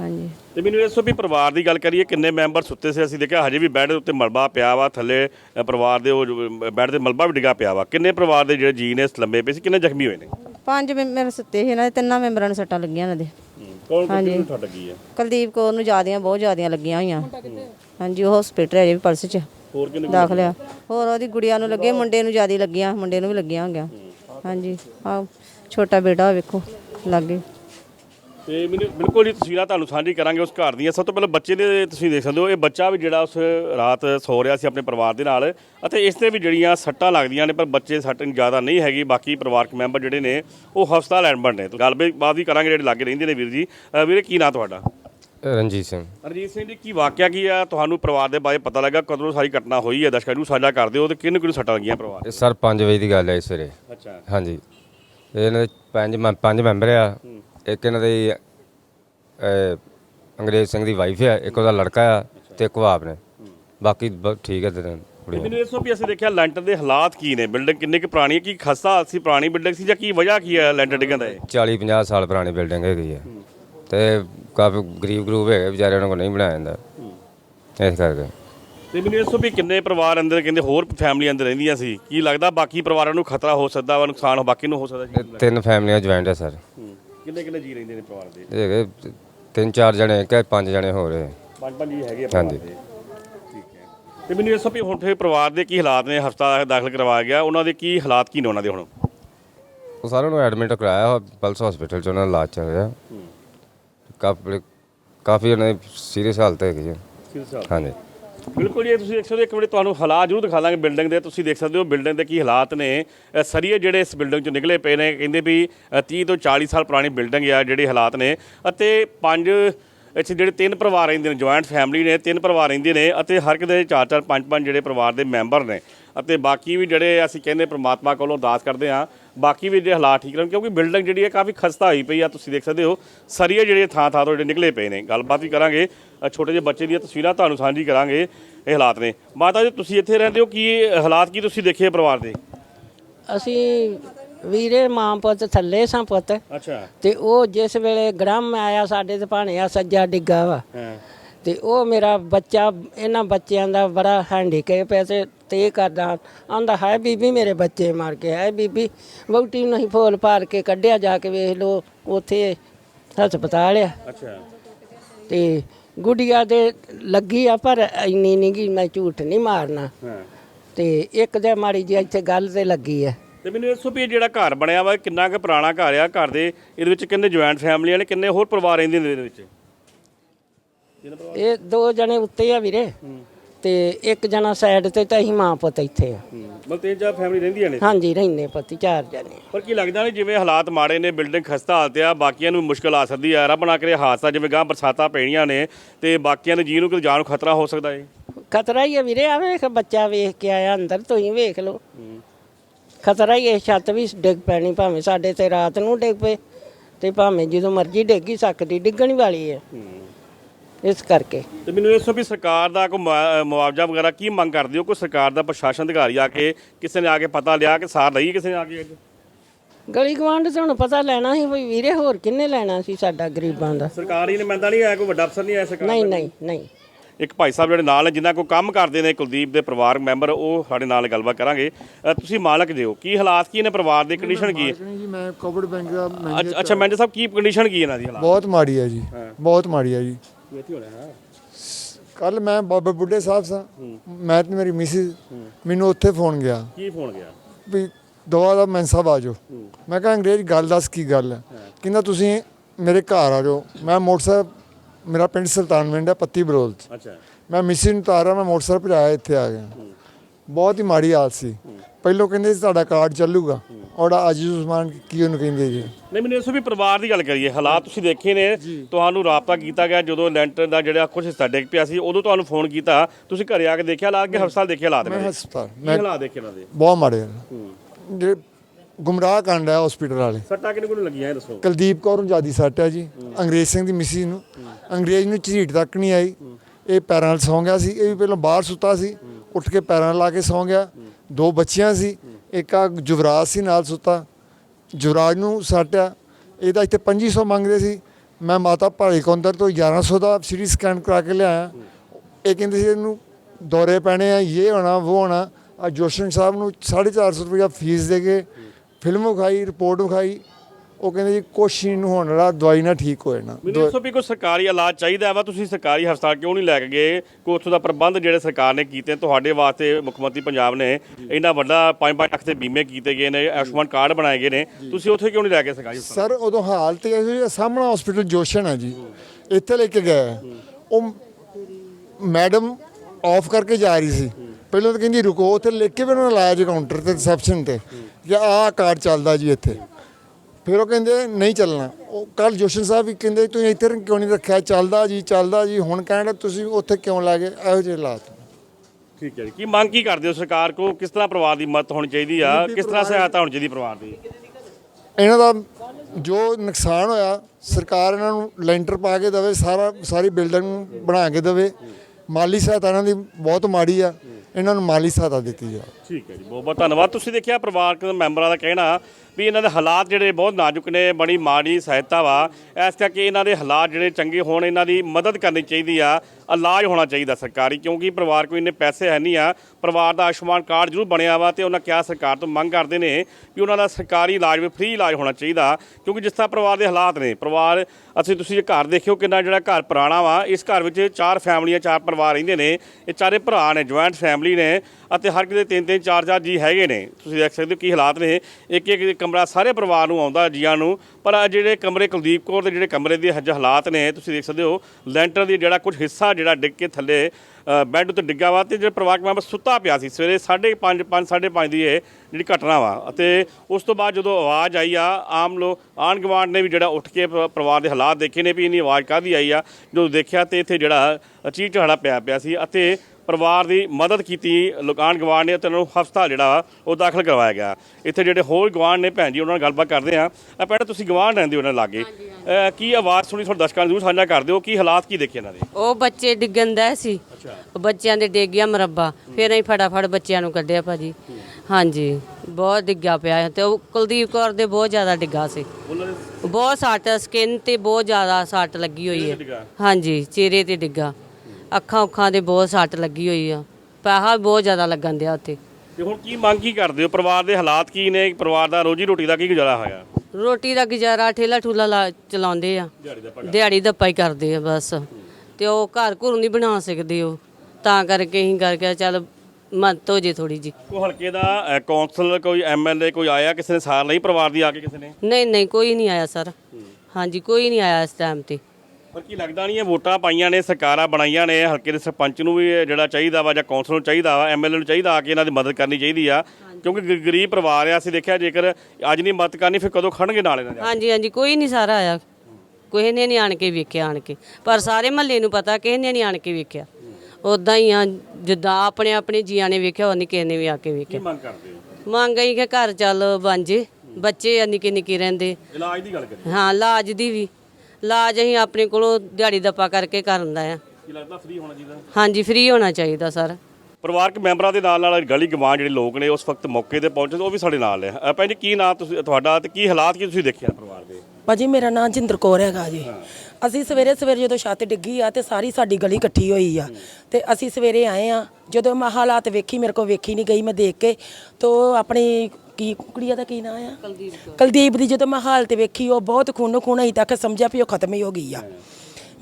ਹਾਂਜੀ। ਤੇ ਮੈਨੂੰ ਇਹ ਦੱਸੋ ਵੀ ਪਰਿਵਾਰ ਦੀ ਗੱਲ ਕਰੀਏ ਕਿੰਨੇ ਮੈਂਬਰ ਸੁੱਤੇ ਸੀ? ਅਸੀਂ ਦੇਖਿਆ ਹਜੇ ਵੀ ਬੈੱਡ ਦੇ ਉੱਤੇ ਮਲਬਾ ਪਿਆ ਵਾ ਥੱਲੇ ਅ, ਪਰਿਵਾਰ ਦੇ ਉਹ ਜੋ ਬੈੱਡ ਦੇ ਮਲਬਾ ਵੀ ਡਿੱਗਾ ਪਿਆ ਵਾ। ਕਿੰਨੇ ਪਰਿਵਾਰ ਦੇ ਜਿਹੜੇ ਜੀ ਨੇ ਲੰਬੇ ਪਏ ਸੀ ਕਿੰਨੇ ਜ਼ਖਮੀ ਹੋਏ ਨੇ? ਪੰਜ ਮੈਂਬਰ ਸੁੱਤੇ ਸੀ ਇਹਨਾਂ ਦੇ ਤਿੰਨਾਂ ਮੈਂਬਰਾਂ ਨੂੰ ਸੱਟਾਂ ਲੱਗੀਆਂ ਇਹਨਾਂ ਦੇ। ਕੌਣ ਕੌਣ ਨੂੰ ਠੱਡ ਲੱਗੀ ਹੈ ਕੁਲਦੀਪ ਕੌਰ ਨੂੰ ਜ਼ਿਆਦੀਆਂ ਬਹੁਤ ਜ਼ਿਆਦੀਆਂ ਲੱਗੀਆਂ ਹੋਈਆਂ। ਹਾਂਜੀ ਉਹ ਹਸਪੀਟਲ ਹੈ ਜੀ ਪਲਸ 'ਚ। ਹੋਰ ਕਿੰਨੇ ਦਾਖਲ ਆ। ਹੋਰ ਉਹਦੀ ਗੁੜੀਆ ਨੂੰ ਲੱਗੇ ਮੁੰਡੇ ਨੂੰ ਜ਼ਿਆਦਾ ਲੱਗੀਆਂ ਮੁੰਡੇ ਨੂੰ ਵੀ ਲੱਗੀਆਂ ਹੋਈਆਂ। ਹਾਂਜੀ ਆ ਛੋਟਾ ਬੇਟਾ ਵੇਖੋ ਲੱਗੇ। ਤੇ ਮੈਨੂੰ ਬਿਲਕੁਲ ਹੀ ਤਸਵੀਰਾਂ ਤੁਹਾਨੂੰ ਸਾਂਝੀ ਕਰਾਂਗੇ ਉਸ ਘਰ ਦੀਆਂ। ਸਭ ਤੋਂ ਪਹਿਲਾਂ ਬੱਚੇ ਦੇ ਤੁਸੀਂ ਦੇਖ ਸਕਦੇ ਹੋ ਇਹ ਬੱਚਾ ਵੀ ਜਿਹੜਾ ਉਸ ਰਾਤ ਸੋ ਰਿਹਾ ਸੀ ਆਪਣੇ ਪਰਿਵਾਰ ਦੇ ਨਾਲ ਅਤੇ ਇਸ ਤੇ ਵੀ ਜਿਹੜੀਆਂ ਸੱਟਾਂ ਲੱਗਦੀਆਂ ਨੇ ਪਰ ਬੱਚੇ ਸੱਟ ਜ਼ਿਆਦਾ ਨਹੀਂ ਹੈਗੀ। ਬਾਕੀ ਪਰਿਵਾਰਕ ਮੈਂਬਰ ਜਿਹੜੇ ਨੇ ਉਹ ਹਸਪਤਾਲ ਐਡਮਿਟ ਨੇ। ਗੱਲਬਾਤ ਵੀ ਕਰਾਂਗੇ ਜਿਹੜੇ ਲਾਗੇ ਰਹਿੰਦੇ ਨੇ ਵੀਰ ਜੀ। ਵੀਰੇ ਕੀ ਨਾਂ ਤੁਹਾਡਾ? ਰਣਜੀਤ ਸਿੰਘ। ਰਣਜੀਤ ਸਿੰਘ ਜੀ ਕੀ ਵਾਕਿਆ ਕੀ ਆ? ਤੁਹਾਨੂੰ ਪਰਿਵਾਰ ਦੇ ਬਾਰੇ ਪਤਾ ਲੱਗਾ ਕਦੋਂ ਸਾਰੀ ਘਟਨਾ ਹੋਈ ਹੈ ਦਰਸ਼ਕਾਂ ਨੂੰ ਸਾਂਝਾ ਕਰ ਦਿਓ ਤੇ ਕਿਹਨੂੰ ਕਿਹਨੂੰ ਸੱਟਾਂ ਲੱਗੀਆਂ ਪਰਿਵਾਰ ਇਹ ਸਰ 5 ਵਜੇ ਦੀ ਗੱਲ ਹੈ ਸਵੇਰੇ। ਅੱਛਾ। ਹਾਂਜੀ। ਇਹਨਾਂ ਦੇ ਪੰਜ ਮੈਂ- ਪੰਜ ਮੈਂਬਰ ਆ। ਇੱਕ ਇਹਨਾਂ ਦੇ ਅਹ, ਅੰਗਰੇਜ਼ ਸਿੰਘ ਦੀ ਵਾਈਫ ਆ ਇੱਕ ਉਹਦਾ ਲੜਕਾ ਆ ਤੇ ਇੱਕ ਉਹ ਆਪ ਨੇ। ਬਾਕੀ ਬ- ਠੀਕ ਹੈ ਤੇ ਕੁੜੀਆਂ। ਮੈਨੂੰ ਦੱਸੋ ਵੀ ਅਸੀਂ ਦੇਖਿਆ ਲੈਂਟਰ ਦੇ ਹਾਲਾਤ ਕੀ ਨੇ? ਬਿਲਡਿੰਗ ਕਿੰਨੇ ਕੁ ਪੁਰਾਣੀ ਹੈ? ਕੀ ਖਸਤਾ ਹਾਲਤ ਸੀ ਪੁਰਾਣੀ ਬਿਲਡਿੰਗ ਸੀ ਜਾਂ ਕੀ ਵਜ੍ਹਾ ਕੀ ਹੈ ਲੈਂਟਰ ਡਿੱਗਣ ਦਾ ਇਹ? 40 50 ਸਾਲ ਪੁਰਾਣੀ ਬਿਲਡਿੰਗ ਹੈਗੀ ਹੈ। ਤੇ ਕਾਫੀ ਗਰੀਬ ਗਰੂਪ ਹੈਗੇ ਵਿਚਾਰਿਆਂ ਨੂੰ ਨਹੀਂ ਬਣਾਇਆ ਜਾਂਦਾ। ਇਸ ਕਰਕੇ। ਤੇ ਮੈਨੂੰ ਦੱਸੋ ਵੀ ਕਿੰਨੇ ਪਰਿਵਾਰ ਅੰਦਰ ਕਹਿੰਦੇ ਹੋਰ ਫੈਮਿਲੀ ਅੰਦਰ ਰਹਿੰਦੀਆਂ ਸੀ? ਕੀ ਲੱਗਦਾ ਬਾਕੀ ਪਰਿਵਾਰਾਂ ਨੂੰ ਖਤਰਾ ਹੋ ਸਕਦਾ ਵਾ ਨੁਕਸਾਨ ਬਾਕੀ ਨੂੰ ਹੋ ਸਕਦਾ ਜੀ ਤਿੰਨ ਫੈਮਲੀਆਂ ਜੁਆਇੰਟ ਹੈ ਸਰ। ਕਿੰਨੇ ਕਿੰਨੇ ਜੀ ਰਹਿੰਦੇ ਨੇ ਪਰਿਵਾਰ ਦੇ? ਹੈਗੇ ਤਿੰਨ ਚਾਰ ਜਣੇ ਇੱਕ ਹੈ, ਪੰਜ ਜਣੇ ਹੋ। ਰਹੇ ਪੰਜ ਪੰਜ ਜੀ ਹੈਗੇ ਆ ਹਾਂਜੀ। ਦੇ। ਠੀਕ ਹੈ। ਤੇ ਮੈਨੂੰ ਦੱਸੋ ਵੀ ਹੁਣ ਤੇ ਪਰਿਵਾਰ ਦੇ ਕੀ ਹਾਲਾਤ ਨੇ ਹਸਪਤਾਲ ਦਾਖਲ ਕਰਵਾਇਆ ਗਿਆ ਉਹਨਾਂ ਦੇ ਕੀ ਹਾਲਾਤ ਕੀ ਨੇ ਉਹਨਾਂ ਦੇ ਹੁਣ? ਉਹ ਸਾਰਿਆਂ ਨੂੰ ਐਡਮਿਟ ਕਰਾਇਆ ਹੋਇਆ ਪਲਸ ਹਸਪੀਟਲ ਚ ਉਹਨਾਂ ਦਾ ਇਲਾਜ ਚੱਲ ਰਿਹਾ। ਕਾਫੀ ਕਾਫੀ ਉਹਨਾਂ ਦੀ ਸੀਰੀਅਸ ਹਾਲਤ ਹੈਗੀ ਹੈ ਹਾਂਜੀ। ਬਿਲਕੁਲ ਜੀ ਤੁਸੀਂ ਦੇਖ ਸਕਦੇ ਹੋ ਇੱਕ ਵਾਰੀ ਤੁਹਾਨੂੰ ਹਾਲਾਤ ਜ਼ਰੂਰ ਦਿਖਾ ਦਾਂਗੇ ਬਿਲਡਿੰਗ ਦੇ। ਤੁਸੀਂ ਦੇਖ ਸਕਦੇ ਹੋ ਬਿਲਡਿੰਗ ਦੇ ਕੀ ਹਾਲਾਤ ਨੇ। ਅ, ਸਰੀਏ ਜਿਹੜੇ ਇਸ ਬਿਲਡਿੰਗ ਚੋਂ ਨਿਕਲੇ ਪਏ ਨੇ ਕਹਿੰਦੇ ਵੀ ਅ, 30 ਤੋਂ 40 ਸਾਲ ਪੁਰਾਣੀ ਬਿਲਡਿੰਗ ਆ ਜਿਹੜੇ ਹਾਲਾਤ ਨੇ। ਅਤੇ ਪੰਜ ਇੱਥੇ ਜਿਹੜੇ ਤਿੰਨ ਪਰਿਵਾਰ ਰਹਿੰਦੇ ਨੇ ਜੁਆਇੰਟ ਫੈਮਿਲੀ ਨੇ ਤਿੰਨ ਪਰਿਵਾਰ ਰਹਿੰਦੇ ਨੇ ਅਤੇ ਹਰ ਇੱਕ ਦੇ ਚਾਰ ਚਾਰ ਪੰਜ ਪੰਜ ਜਿਹੜੇ ਪਰਿਵਾਰ ਦੇ ਮੈਂਬਰ ਨੇ। ਅਤੇ ਬਾਕੀ ਵੀ ਜਿਹੜੇ ਅਸੀਂ ਕਹਿੰਦੇ ਪ੍ਰਮਾਤਮਾ ਕੋਲੋਂ ਅਰਦਾਸ ਕਰਦੇ ਹਾਂ ਬਾਕੀ ਵੀ ਜਿਹੜੇ ਹਾਲਾਤ ਠੀਕ ਰਹਿਣ ਕਿਉਂਕਿ ਬਿਲਡਿੰਗ ਜਿਹੜੀ ਹੈ ਕਾਫੀ ਖਸਤਾ ਹੋਈ ਪਈ ਆ ਤੁਸੀਂ ਦੇਖ ਸਕਦੇ ਹੋ। ਸਰੀਏ ਜਿਹੜੇ ਥਾਂ ਥਾਂ ਤੋਂ ਜਿਹੜੇ ਨਿਕਲੇ ਪਏ ਨੇ। ਗੱਲਬਾਤ ਵੀ ਕਰਾਂਗੇ। ਛੋਟੇ ਜਿਹੇ ਬੱਚੇ ਦੀਆਂ ਤਸਵੀਰਾਂ ਤੁਹਾਨੂੰ ਸਾਂਝੀ ਕਰਾਂਗੇ ਇਹ ਹਾਲਾਤ ਨੇ। ਮਾਤਾ ਜੀ ਤੁਸੀਂ ਇੱਥੇ ਰਹਿੰਦੇ ਹੋ? ਕੀ ਹਾਲਾਤ ਕੀ ਤੁਸੀਂ ਦੇਖੇ ਪਰਿਵਾਰ ਦੇ? ਅਸੀਂ ਵੀਰੇ ਮਾਂ ਪੁੱਤ ਥੱਲੇ ਸਾਂ ਪੁੱਤ। ਅੱਛਾ। ਤੇ ਉਹ ਜਿਸ ਵੇਲੇ ਗ੍ਰਾਮ ਆਇਆ ਸਾਡੇ ਤੇ ਭਾਣਿਆ ਸੱਜਾ ਡਿੱਗਾ ਵਾ। ਤੇ ਉਹ ਮੇਰਾ ਬੱਚਾ ਇਹਨਾਂ ਬੱਚਿਆਂ ਦਾ ਬੜਾ ਹੈਂਡੀਕੈਪ ਹੈ ਤੇ ਤੇ ਕਰਦਾ। ਆਂਦਾ ਹੈ ਬੀਬੀ ਮੇਰੇ ਬੱਚੇ ਮਾਰ ਕੇ ਹੈ ਬੀਬੀ ਵਹੁਟੀ ਨੂੰ ਨਹੀਂ ਫੋਲ ਪਾਰ ਕੇ ਕੱਢਿਆ ਜਾ ਕੇ ਵੇਖ ਲੋ ਉੱਥੇ ਹਸਪਤਾਲ ਆ। ਅੱਛਾ। ਤੇ ਗੁੱਡੀਆ ਦੇ ਲੱਗੀ ਆ ਪਰ ਇੰਨੀ ਨਹੀਂ ਗੀ ਮੈਂ ਝੂਠ ਨਹੀਂ ਮਾਰਨਾ। ਹਾਂ। ਤੇ ਇੱਕ ਦੇ ਮਾੜੀ ਜੀ ਇੱਥੇ ਗੱਲ ਤੇ ਲੱਗੀ ਹੈ ਤੇ ਮੈਨੂੰ ਇਹ ਦੱਸੋ ਵੀ ਇਹ ਜਿਹੜਾ ਘਰ ਬਣਿਆ ਵਾ ਇਹ ਕਿੰਨਾ ਕੁ ਪੁਰਾਣਾ ਘਰ ਆ ਘਰ ਦੇ? ਇਹਦੇ ਵਿੱਚ ਕਿੰਨੇ ਜੁਆਇੰਟ ਫੈਮਲੀਆਂ ਨੇ ਕਿੰਨੇ ਹੋਰ ਪਰਿਵਾਰ ਰਹਿੰਦੇ ਨੇ ਇਹਦੇ ਵਿੱਚ? ਇਹ ਦੋ ਜਣੇ ਉੱਤੇ ਆ ਵੀਰੇ। ਤੇ ਇੱਕ ਜਣਾ ਸਾਈਡ ਤੇ ਤਾਂ ਅਸੀਂ ਮਾਂ ਪੁੱਤ ਇੱਥੇ ਆ। ਮਤਲਬ ਤਿੰਨ ਚਾਰ ਫੈਮਲੀ ਰਹਿੰਦੀਆਂ ਨੇ ਹਾਂਜੀ ਰਹਿੰਦੇ ਪਤੀ ਚਾਰ ਜਣੇ। ਪਰ ਕੀ ਲੱਗਦਾ ਨਹੀਂ ਜਿਵੇਂ ਹਾਲਾਤ ਮਾੜੇ ਨੇ ਬਿਲਡਿੰਗ ਖਸਤਾ ਹਾਲਤ ਆ ਬਾਕੀਆਂ ਨੂੰ ਮੁਸ਼ਕਲ ਆ ਸਕਦੀ ਆ ਰੱਬ ਨਾ ਕਰੇ ਹਾਦਸਾ ਜਿਵੇਂ ਗਾਂ ਬਰਸਾਤਾਂ ਪੈਣੀਆਂ ਨੇ ਤੇ ਬਾਕੀਆਂ ਦੇ ਜੀਅ ਨੂੰ ਕੋਈ ਜਾਨ ਨੂੰ ਖਤਰਾ ਹੋ ਸਕਦਾ ਹੈ ਖਤਰਾ ਹੀ ਹੈ ਵੀਰੇ ਆ ਵੇਖ ਬੱਚਾ ਵੇਖ ਕੇ ਆਇਆ ਅੰਦਰ ਤੁਸੀਂ ਵੇਖ ਲਓ। ਖਤਰਾ ਹੀ ਹੈ ਛੱਤ ਵੀ ਡਿੱਗ ਪੈਣੀ ਭਾਵੇਂ ਸਾਡੇ ਤੇ ਰਾਤ ਨੂੰ ਡਿੱਗ ਪਏ ਤੇ ਭਾਵੇਂ ਜਦੋਂ ਮਰਜ਼ੀ ਡਿੱਗ ਹੀ ਸਕਦੀ ਡਿੱਗਣ ਵਾਲੀ ਹੈ। ਇਸ ਕਰਕੇ। ਤੇ ਮੈਨੂੰ ਇਹ ਦੱਸੋ ਵੀ ਸਰਕਾਰ ਦਾ ਕੋਈ ਮੁਆ- ਮੁਆਵਜ਼ਾ ਵਗੈਰਾ ਕੀ ਮੰਗ ਕਰਦੇ ਹੋ? ਕੋਈ ਸਰਕਾਰ ਦਾ ਪ੍ਰਸ਼ਾਸਨ ਅਧਿਕਾਰੀ ਆ ਕੇ ਕਿਸੇ ਨੇ ਆ ਕੇ ਪਤਾ ਲਿਆ ਕਿ ਸਾਰ ਲਈ ਕਿਸੇ ਨੇ ਆ ਕੇ ਅੱਜ? ਗਲੀ ਗਵਾਂਢ ਤੇ ਹੁਣ ਪਤਾ ਲੈਣਾ ਸੀ ਵੀ ਵੀਰੇ ਹੋਰ ਕਿੰਨੇ ਲੈਣਾ ਸੀ ਸਾਡਾ ਗਰੀਬਾਂ ਦਾ। ਸਰਕਾਰੀ ਨੁਮਾਇੰਦਾ ਨਹੀਂ ਆਇਆ ਕੋਈ ਵੱਡਾ ਅਫਸਰ ਨਹੀਂ ਆਇਆ ਸਰਕਾਰ ਨਹੀਂ? ਨਹੀਂ ਨਹੀਂ। ਇੱਕ ਭਾਈ ਸਾਹਿਬ ਜਿਹੜੇ ਨਾਲ ਨੇ ਜਿਨ੍ਹਾਂ ਕੋ ਕੰਮ ਕਰਦੇ ਨੇ ਕੁਲਦੀਪ ਦੇ ਪਰਿਵਾਰਕ ਮੈਂਬਰ ਉਹ ਸਾਡੇ ਨਾਲ ਗੱਲਬਾਤ ਕਰਾਂਗੇ। ਅ, ਤੁਸੀਂ ਮਾਲਕ ਦਿਓ ਕੀ ਹਾਲਾਤ ਕੀ ਨੇ ਪਰਿਵਾਰ ਦੀ? ਕੰਡੀਸ਼ਨ ਕੀ ਹੈ? ਨਹੀਂ ਜੀ ਮੈਂ ਕੋਵਿਡ ਬੈਂਕ ਦਾ ਮੈਨੇਜਰ ਅੱਛਾ- ਅੱਛਾ ਮੈਂਡੇ ਸਾਹਿਬ ਕੀ ਕੰਡੀਸ਼ਨ ਕੀ ਇਹਨਾਂ ਦੀ ਹਾਲਾਤ? ਬਹੁਤ ਮਾੜੀ ਹੈ ਜੀ ਬਹੁਤ ਮਾੜੀ ਹੈ ਜੀ। ਇੱਥੇ ਹੋਣਾ ਹੈ। ਕੱਲ ਮੈਂ ਬਾਬਾ ਬੁੱਢੇ ਸਾਹਿਬ ਸਾਂ। ਮੈਂ ਤੇ ਮੇਰੀ ਮਿਸਿਸ ਮੈਨੂੰ ਉੱਥੇ ਫੋਨ ਗਿਆ। ਕੀ ਫੋਨ ਗਿਆ? ਵੀ ਦਵਾ ਦਾ ਮੈਂ ਸਾਹਿਬ ਆ ਜਾਓ ਮੈਂ ਕਿਹਾ ਅੰਗਰੇਜ਼ ਗੱਲ ਦੱਸ ਕੀ ਗੱਲ ਹੈ? ਕਹਿੰਦਾ ਤੁਸੀਂ ਮੇਰੇ ਘਰ ਆ ਜਾਓ। ਮੈਂ ਮੋਟਰਸਾਈਕਲ ਮੇਰਾ ਪਿੰਡ ਸੁਲਤਾਨਵਿੰਡ ਹੈ ਪੱਤੀ ਬਰੋਲ 'ਚ। ਅੱਛਾ। ਮੈਂ ਮਿਸਿਸ ਨੂੰ ਤਾਰਿਆ ਮੈਂ ਮੋਟਰਸਾਈਕਲ ਭਜਾਇਆ ਇੱਥੇ ਆ ਗਿਆ। ਬਹੁਤ ਹੀ ਮਾੜੀ ਹਾਲਤ ਸੀ। ਪਹਿਲੋਂ ਕਹਿੰਦੇ ਸੀ ਤੁਹਾਡਾ ਕਾਰਡ ਚੱਲੂਗਾ। ਔਰ ਅੱਜ ਉਸਮਾਨ ਕੀ ਉਹਨੂੰ ਕਹਿੰਦੇ ਜੀ? ਨਹੀਂ ਮੈਨੂੰ ਇਸ ਵੀ ਪਰਿਵਾਰ ਦੀ ਗੱਲ ਕਰੀਏ। ਹਾਲਾਤ ਤੁਸੀਂ ਦੇਖੇ ਨੇ ਤੁਹਾਨੂੰ ਰਾਬਤਾ ਕੀਤਾ ਗਿਆ ਜਦੋਂ ਲੈਂਟਰ ਦਾ ਜਿਹੜਾ ਕੁਝ ਹਿੱਸਾ ਡਿੱਗ ਪਿਆ ਸੀ ਉਦੋਂ ਤੁਹਾਨੂੰ ਫੋਨ ਕੀਤਾ। ਤੁਸੀਂ ਘਰੇ ਆ ਕੇ ਦੇਖਿਆ ਹਾਲਾਤ ਕਿ ਹਸਪਤਾਲ ਦੇਖੇ ਹਾਲਾਤ ਮੈਂ ਨੇ ਹਸਪਤਾਲ ਮੈਂ ਹਾਲਾਤ ਦੇਖੇ ਇਹਨਾਂ ਦੇ? ਬਹੁਤ ਮਾੜੇ ਜਿਹੜੇ ਗੁੰਮਰਾਹ ਕਰਨ ਡਿਆ ਹਸਪੀਟਲ ਵਾਲੇ। ਸੱਟਾਂ ਕਿਹਨੇ ਕੋਲ ਲੱਗੀਆਂ ਇਹ ਦੱਸੋ? ਕੁਲਦੀਪ ਕੌਰ ਨੂੰ ਜਿਆਦੀ ਸੱਟ ਹੈ ਜੀ। ਅੰਗਰੇਜ਼ ਸਿੰਘ ਦੀ ਮਿਸਿਸ ਨੂੰ। ਅੰਗਰੇਜ਼ ਨੂੰ ਝੀਟ ਤੱਕ ਨਹੀਂ ਆਈ। ਇਹ ਪੈਰਾਂ ਨਾਲ ਸੌਂ ਗਿਆ ਸੀ। ਇਹ ਵੀ ਪਹਿਲਾਂ ਬਾਹਰ ਸੁੱਤਾ ਸੀ। ਉੱਠ ਕੇ ਪੈਰਾਂ ਲਾ ਕੇ ਸੌਂ ਗਿਆ। ਦੋ ਬੱਚੀਆਂ ਸੀ। ਇੱਕ ਆ ਯੁਵਰਾਜ ਸੀ ਨਾਲ ਸੁੱਤਾ। ਯੁਵਰਾਜ ਨੂੰ ਸਾਟਿਆ। ਇਹਦਾ ਇੱਥੇ 2500 ਮੰਗਦੇ ਸੀ। ਮੈਂ ਮਾਤਾ ਭਾਈ ਕੌਂਦਰ ਤੋਂ 1100 ਦਾ ਸਿਟੀ ਸਕੈਨ ਕਰਾ ਕੇ ਲਿਆਇਆ। ਇਹ ਕਹਿੰਦੇ ਸੀ ਇਹਨੂੰ ਦੌਰੇ ਪੈਣੇ ਆ ਇਹ ਹੋਣਾ ਉਹ ਹੋਣਾ। ਆ ਜੋਸ਼ਨ ਸਾਹਿਬ ਨੂੰ 450 ਰੁਪਇਆ ਫੀਸ ਦੇ ਕੇ ਫਿਲਮ ਵਿਖਾਈ, ਰਿਪੋਰਟ ਵਿਖਾਈ। ਉਹ ਕਹਿੰਦੇ ਜੀ ਕੁਛ ਨਹੀਂ ਹੋਣ ਵਾਲਾ ਦਵਾਈ ਨਾਲ ਠੀਕ ਹੋ ਜਾਣਾ ਮੈਨੂੰ ਦੱਸੋ ਵੀ ਕੋਈ ਸਰਕਾਰੀ ਇਲਾਜ ਚਾਹੀਦਾ ਵਾ? ਤੁਸੀਂ ਸਰਕਾਰੀ ਹਸਪਤਾਲ ਕਿਉਂ ਨਹੀਂ ਲੈ ਕੇ ਗਏ? ਕੋਈ ਉੱਥੋਂ ਦਾ ਪ੍ਰਬੰਧ ਜਿਹੜੇ ਸਰਕਾਰ ਨੇ ਕੀਤੇ ਤੁਹਾਡੇ ਵਾਸਤੇ ਮੁੱਖ ਮੰਤਰੀ ਪੰਜਾਬ ਨੇ ਇੰਨਾ ਵੱਡਾ 5-5 ਲੱਖ ਦੇ ਬੀਮੇ ਕੀਤੇ ਗਏ ਨੇ ਆਯੁਸ਼ਮਾਨ ਕਾਰਡ ਬਣਾਏ ਗਏ ਨੇ। ਤੁਸੀਂ ਉੱਥੇ ਕਿਉਂ ਨਹੀਂ ਲੈ ਕੇ ਸਰਕਾਰੀ ਸਰ ਉਦੋਂ ਹਾਲਤ ਇਹ ਸੀ ਸਾਹਮਣਾ ਹਸਪੀਟਲ ਜੋਸ਼ਨ ਹੈ ਜੀ। ਇੱਥੇ ਲੈ ਕੇ ਗਏ। ਉਹ ਮੈਡਮ ਆਫ ਕਰਕੇ ਜਾ ਰਹੀ ਸੀ। ਪਹਿਲਾਂ ਤਾਂ ਕਹਿੰਦੀ ਰੁਕੋ ਉੱਥੇ ਲਿਖ ਕੇ ਵੀ ਉਹਨਾਂ ਨੇ ਲਾਇਆ ਜੀ ਕਾਊਂਟਰ ਤੇ ਰਿਸੈਪਸ਼ਨ ਤੇ। ਕਿ ਆਹ ਕਾਰਡ ਚੱਲਦਾ ਜੀ ਇੱਥੇ। ਫਿਰ ਉਹ ਕਹਿੰਦੇ ਨਹੀਂ ਚੱਲਣਾ। ਉਹ ਕੱਲ ਜੋਸ਼ਨ ਸਾਹਿਬ ਵੀ ਕਹਿੰਦੇ ਤੁਸੀਂ ਇੱਥੇ ਕਿਉਂ ਨਹੀਂ ਰੱਖਿਆ? ਚੱਲਦਾ ਜੀ ਚੱਲਦਾ ਜੀ। ਹੁਣ ਕਹਿੰਦਾ ਤੁਸੀਂ ਉੱਥੇ ਕਿਉਂ ਲੈ ਗਏ? ਇਹੋ ਜਿਹੇ ਹਾਲਾਤ। ਠੀਕ ਹੈ ਜੀ। ਕੀ ਮੰਗ ਕੀ ਕਰਦੇ ਹੋ ਸਰਕਾਰ ਕੋ? ਕਿਸ ਤਰ੍ਹਾਂ ਪਰਿਵਾਰ ਦੀ ਮਦਦ ਹੋਣੀ ਚਾਹੀਦੀ ਆ? ਕਿਸ ਤਰ੍ਹਾਂ ਸਹਾਇਤਾ ਹੋਣੀ ਚਾਹੀਦੀ ਪਰਿਵਾਰ ਦੀ? ਇਹਨਾਂ ਦਾ ਜੋ ਨੁਕਸਾਨ ਹੋਇਆ ਸਰਕਾਰ ਇਹਨਾਂ ਨੂੰ ਲੈਂਟਰ ਪਾ ਕੇ ਦੇਵੇ ਸਾਰਾ ਸਾਰੀ ਬਿਲਡਿੰਗ ਬਣਾ ਕੇ ਦੇਵੇ। ਮਾਲੀ ਸਹਾਇਤਾ ਇਹਨਾਂ ਦੀ ਬਹੁਤ ਮਾੜੀ ਆ। ਇਹਨਾਂ ਨੂੰ ਮਾਲੀ ਸਹਾਇਤਾ ਦਿੱਤੀ ਜਾ ਠੀਕ ਹੈ ਜੀ ਬਹੁਤ ਬਹੁਤ ਧੰਨਵਾਦ। ਤੁਸੀਂ ਦੇਖਿਆ ਪਰਿਵਾਰਕ ਮੈਂਬਰਾਂ ਦਾ ਕਹਿਣਾ ਵੀ ਇਹਨਾਂ ਦੇ ਹਾਲਾਤ ਜਿਹੜੇ ਬਹੁਤ ਨਾਜ਼ੁਕ ਨੇ, ਬੜੀ ਮਾੜੀ ਸਹਾਇਤਾ ਵਾ। ਇਸ ਕਰਕੇ ਇਹਨਾਂ ਦੇ ਹਾਲਾਤ ਜਿਹੜੇ ਚੰਗੇ ਹੋਣ, ਇਹਨਾਂ ਦੀ ਮਦਦ ਕਰਨੀ ਚਾਹੀਦੀ ਆ। ਇਲਾਜ ਹੋਣਾ ਚਾਹੀਦਾ ਸਰਕਾਰੀ, ਕਿਉਂਕਿ ਪਰਿਵਾਰ ਕੋਲ ਇੰਨੇ ਪੈਸੇ ਹੈ ਨਹੀਂ ਆ। ਪਰਿਵਾਰ ਦਾ ਆਯੁਸ਼ਮਾਨ ਕਾਰਡ ਜ਼ਰੂਰ ਬਣਿਆ ਵਾ ਤੇ ਉਹਨਾਂ ਕਿਹਾ ਸਰਕਾਰ ਤੋਂ ਮੰਗ ਕਰਦੇ ਨੇ ਕਿ ਉਹਨਾਂ ਦਾ ਸਰਕਾਰੀ ਇਲਾਜ ਵੀ ਫ੍ਰੀ ਇਲਾਜ ਹੋਣਾ ਚਾਹੀਦਾ, ਕਿਉਂਕਿ ਜਿਸ ਤਰ੍ਹਾਂ ਪਰਿਵਾਰ ਦੇ ਹਾਲਾਤ ਨੇ, ਪਰਿਵਾਰ, ਅਸੀਂ ਤੁਸੀਂ ਜੇ ਘਰ ਦੇਖਿਓ ਕਿੰਨਾ ਜਿਹੜਾ ਘਰ ਪੁਰਾਣਾ ਵਾ, ਇਸ ਘਰ ਵਿੱਚ ਚਾਰ ਫੈਮਲੀਆਂ, ਚਾਰ ਪਰਿਵਾਰ ਰਹਿੰਦੇ ਨੇ। ਇਹ ਚਾਰੇ ਭਰਾ ਨੇ, ਜੁਆਇੰਟ ਫੈਮਿਲੀ ਨੇ ਅਤੇ ਹਰ ਕਿਸੇ ਦੇ ਤਿੰਨ ਤਿੰਨ ਚਾਰ ਚਾਰ ਜੀ ਹੈਗੇ ਨੇ। ਤੁਸੀਂ ਦੇਖ ਸਕਦੇ ਹੋ ਕੀ ਹਾਲਾਤ ਨੇ। ਇੱਕ ਇੱਕ ਕਮਰਾ ਸਾਰੇ ਪਰਿਵਾਰ ਨੂੰ ਆਉਂਦਾ, ਜੀਆਂ ਨੂੰ। ਪਰ ਆਹ ਜਿਹੜੇ ਕਮਰੇ ਕੁਲਦੀਪ ਕੌਰ ਦੇ ਜਿਹੜੇ ਕਮਰੇ ਦੇ ਹਜ ਹਾਲਾਤ ਨੇ, ਤੁਸੀਂ ਦੇਖ ਸਕਦੇ ਹੋ, ਲੈਂਟਰ ਦੀ ਜਿਹੜਾ ਕੁਝ ਹਿੱਸਾ ਜਿਹੜਾ ਡਿੱਗ ਕੇ ਥੱਲੇ ਬੈੱਡ ਉੱਤੇ ਡਿੱਗਾ ਵਾ ਤੇ ਜਿਹੜਾ ਪਰਿਵਾਰਕ ਮੈਂਬਰ ਸੁੱਤਾ ਪਿਆ ਸੀ। ਸਵੇਰੇ 5:30 5 5:30 ਦੀ ਇਹ ਜਿਹੜੀ ਘਟਨਾ ਵਾ। ਅਤੇ ਉਸ ਤੋਂ ਬਾਅਦ ਜਦੋਂ ਆਵਾਜ਼ ਆਈ ਆ, ਆਮ ਲੋਕ ਆਣ ਗਵਾਂਡ ਨੇ ਵੀ ਜਿਹੜਾ ਉੱਠ ਕੇ ਪਰਿਵਾਰ ਦੇ ਹਾਲਾਤ ਦੇਖੇ ਨੇ ਵੀ ਇਹਨੀ ਆਵਾਜ਼ ਕਾਹਦੀ ਆਈ ਆ। ਜਦੋਂ ਦੇਖਿਆ ਤੇ ਇੱਥੇ ਜਿਹੜਾ ਚੀਜ਼ ਪਿਆ ਪਿਆ ਸੀ ਅਤੇ ਪਰਿਵਾਰ ਦੀ ਮਦਦ ਕੀਤੀ ਲੋਕਾਨ ਗਵਾਨ ਨੇ ਤੇ ਉਹਨਾਂ ਨੂੰ ਹਸਪਤਾਲ ਜਿਹੜਾ ਉਹ ਦਾਖਲ ਕਰਵਾਇਆ ਗਿਆ। ਇੱਥੇ ਜਿਹੜੇ ਹੋਰ ਗਵਾਨ ਨੇ ਭੈਣ ਜੀ ਉਹਨਾਂ ਨਾਲ ਗੱਲਬਾਤ ਕਰਦੇ ਆ ਭੈਣ ਤੁਸੀਂ ਗਵਾਨ ਰਹਿੰਦੇ ਹੋ ਉਹਨਾਂ ਲਾਗੇ। ਕੀ ਆਵਾਜ਼ ਸੁਣੀ ਤੁਹਾਡੇ ਦਰਸ਼ਕਾਂ ਨੂੰ? ਜ਼ਰੂਰ ਸਾਂਝਾ ਕਰ ਦਿਓ। ਕੀ ਹਾਲਾਤ ਕੀ ਦੇਖੇ ਇਹਨਾਂ ਦੇ? ਉਹ ਬੱਚੇ ਡਿੱਗਣ ਦਾ ਸੀ। ਉਹ ਬੱਚਿਆਂ ਦੇ ਡਿੱਗ ਗਿਆ ਮਰੱਬਾ। ਫਿਰ ਅਸੀਂ ਫਟਾਫਟ ਬੱਚਿਆਂ ਨੂੰ ਕੱਢਿਆ ਭਾਜੀ। ਹਾਂਜੀ। ਬਹੁਤ ਡਿੱਗਾ ਪਿਆ ਤੇ ਉਹ ਕੁਲਦੀਪ ਕੌਰ ਦੇ ਬਹੁਤ ਜ਼ਿਆਦਾ ਡਿੱਗਾ ਸੀ। ਬਹੁਤ ਸੱਟ ਸਕਿਨ ਤੇ ਬਹੁਤ ਜ਼ਿਆਦਾ ਸੱਟ ਲੱਗੀ ਹੋਈ ਹੈ। ਹਾਂਜੀ ਚਿਹਰੇ ਤੇ ਡਿੱਗਾ। ਅੱਖਾਂ ਉੱਖਾਂ ਦੇ ਬਹੁਤ ਸੱਟ ਲੱਗੀ ਹੋਈ ਆ। ਪੈਸਾ ਵੀ ਬਹੁਤ ਜ਼ਿਆਦਾ ਲੱਗਣ ਦਿਆ ਉੱਥੇ। ਤੇ ਹੁਣ ਕੀ ਮੰਗ ਕੀ ਕਰਦੇ ਹੋ? ਪਰਿਵਾਰ ਦੇ ਹਾਲਾਤ ਕੀ ਨੇ? ਪਰਿਵਾਰ ਦਾ ਰੋਜੀ ਰੋਟੀ ਦਾ ਕੀ ਗੁਜ਼ਾਰਾ ਹੋਇਆ? ਰੋਟੀ ਦਾ ਗੁਜ਼ਾਰਾ ਠੇਲਾ ਠੂਲਾ ਲਾ ਚਲਾਉਂਦੇ ਆ। ਦਿਹਾੜੀ ਦੱਪਾ ਹੀ ਕਰਦੇ ਆ ਬਸ। ਤੇ ਉਹ ਘਰ ਘੁਰ ਨਹੀਂ ਬਣਾ ਸਕਦੇ ਉਹ। ਤਾਂ ਕਰਕੇ ਅਸੀਂ ਕਰਕੇ ਚੱਲ ਮਦਦ ਹੋ ਜੇ ਥੋੜੀ ਜੀ ਕੋਈ ਹਲਕੇ ਦਾ ਅਹ, ਕੌਂਸਲਰ ਕੋਈ ਐਮਐਲਏ ਕੋਈ ਆਇਆ ਕਿਸੇ ਨੇ? ਸਾਰ ਲਈ ਪਰਿਵਾਰ ਦੀ ਆ ਕੇ ਕਿਸੇ ਨੇ? ਨਹੀਂ ਨਹੀਂ ਕੋਈ ਨਹੀਂ ਆਇਆ ਸਰ। ਹਾਂਜੀ ਕੋਈ ਨਹੀਂ ਆਇਆ ਇਸ ਟਾਈਮ ਤੇ। ਪਰ ਕੀ ਲੱਗਦਾ ਨਹੀਂ ਇਹ ਵੋਟਾਂ ਪਾਈਆਂ ਨੇ ਸਰਕਾਰਾਂ ਬਣਾਈਆਂ ਨੇ ਹਲਕੇ ਦੇ ਸਰਪੰਚ ਨੂੰ ਵੀ ਜਿਹੜਾ ਚਾਹੀਦਾ ਵਾ ਜਾਂ ਕੌਂਸਲਰ ਨੂੰ ਚਾਹੀਦਾ ਵਾ ਐਮਐਲਏ ਨੂੰ ਚਾਹੀਦਾ ਆ ਕੇ ਇਹਨਾਂ ਦੀ ਮਦਦ ਕਰਨੀ ਚਾਹੀਦੀ ਆ। ਕਿਉਂਕਿ ਗ- ਗਰੀਬ ਪਰਿਵਾਰ ਆ ਅਸੀਂ ਦੇਖਿਆ ਜੇਕਰ ਅੱਜ ਨਹੀਂ ਮਦਦ ਕਰਨੀ ਫਿਰ ਕਦੋਂ ਖੜਨਗੇ ਨਾਲ ਇਹਨਾਂ ਦੇ? ਹਾਂਜੀ ਹਾਂਜੀ ਕੋਈ ਨਹੀਂ ਸਾਰਾ ਆਇਆ। ਕੋਈ ਨੇ ਨਹੀਂ ਆਣ ਕੇ ਵੇਖਿਆ ਆਣ ਕੇ। ਪਰ ਸਾਰੇ ਮਹੱਲੇ ਨੂੰ ਪਤਾ ਕਿਸੇ ਨੇ ਨਹੀਂ ਆਣ ਕੇ ਵੇਖਿਆ। ਉਦਾਂ ਹੀ ਆ ਜਿੱਦਾਂ ਆਪਣੇ ਆਪਣੇ ਜੀਆਂ ਨੇ ਵੇਖਿਆ ਉਹ ਨਹੀਂ ਕਿਸੇ ਨੇ ਵੀ ਆ ਕੇ ਵੇਖਿਆ। ਮੰਗ ਕਰਦੇ ਹੋ? ਮੰਗ ਆਈ ਕਿ ਘਰ ਚੱਲ ਬਣ ਜੇ। ਬੱਚੇ ਆ ਨਿੱਕੇ ਨਿੱਕੇ ਰਹਿੰਦੇ। ਇਲਾਜ ਦੀ ਗੱਲ ਕਰੀਏ। ਹਾਂ ਲਾਜ ਦੀ ਵੀ। ਲਾਜ ਅਸੀਂ ਆਪਣੇ ਕੋਲੋਂ ਦਿਹਾੜੀ ਦੱਪਾ ਕਰਕੇ ਕਰਦਾ ਆ। ਕੀ ਲੱਗਦਾ ਫ੍ਰੀ ਹੋਣਾ ਚਾਹੀਦਾ? ਹਾਂਜੀ ਫ੍ਰੀ ਹੋਣਾ ਚਾਹੀਦਾ ਸਰ। ਪਰਿਵਾਰਕ ਮੈਂਬਰਾਂ ਦੇ ਨਾਲ ਨਾਲ ਗਲੀ ਗਵਾਂ ਜਿਹੜੇ ਲੋਕ ਨੇ ਉਸ ਵਕਤ ਮੌਕੇ ਤੇ ਪਹੁੰਚੇ ਉਹ ਵੀ ਸਾਡੇ ਨਾਲ ਅਹ ਭੈਣ ਜੀ ਕੀ ਨਾਮ ਤੁਸੀਂ ਤੁਹਾਡਾ ਤੇ ਕੀ ਹਾਲਾਤ ਕੀ ਤੁਸੀਂ ਦੇਖਿਆ ਪਰਿਵਾਰ ਦੇ? ਭਾਜੀ ਮੇਰਾ ਨਾਮ ਜਿੰਦਰ ਕੌਰ ਹੈਗਾ ਜੀ। ਅਸੀਂ ਸਵੇਰੇ ਸਵੇਰੇ ਜਦੋਂ ਛੱਤ ਡਿੱਗੀ ਆ ਤੇ ਸਾਰੀ ਸਾਡੀ ਗਲੀ ਇਕੱਠੀ ਹੋਈ ਆ। ਤੇ ਅਸੀਂ ਸਵੇਰੇ ਆਏ ਆ। ਜਦੋਂ ਮੈਂ ਹਾਲਾਤ ਵੇਖੀ ਮੇਰੇ ਕੋ ਵੇਖੀ ਨਹੀਂ ਗਈ ਮੈਂ ਦੇਖ ਕੇ ਤੋ ਆਪਣੀ ਕੀ ਕੁੜੀਆ ਦਾ ਕੀ ਨਾਮ ਆ? ਕੁਲਦੀਪ ਕੁਲਦੀਪ ਦੀ ਜਦੋਂ ਮੈਂ ਹਾਲਤ ਵੇਖੀ ਉਹ ਬਹੁਤ ਖੂਨੋ ਖੂਨ ਹੀ ਤੱਕ ਸਮਝਿਆ ਵੀ ਉਹ ਖਤਮ ਹੀ ਹੋ ਗਈ ਆ।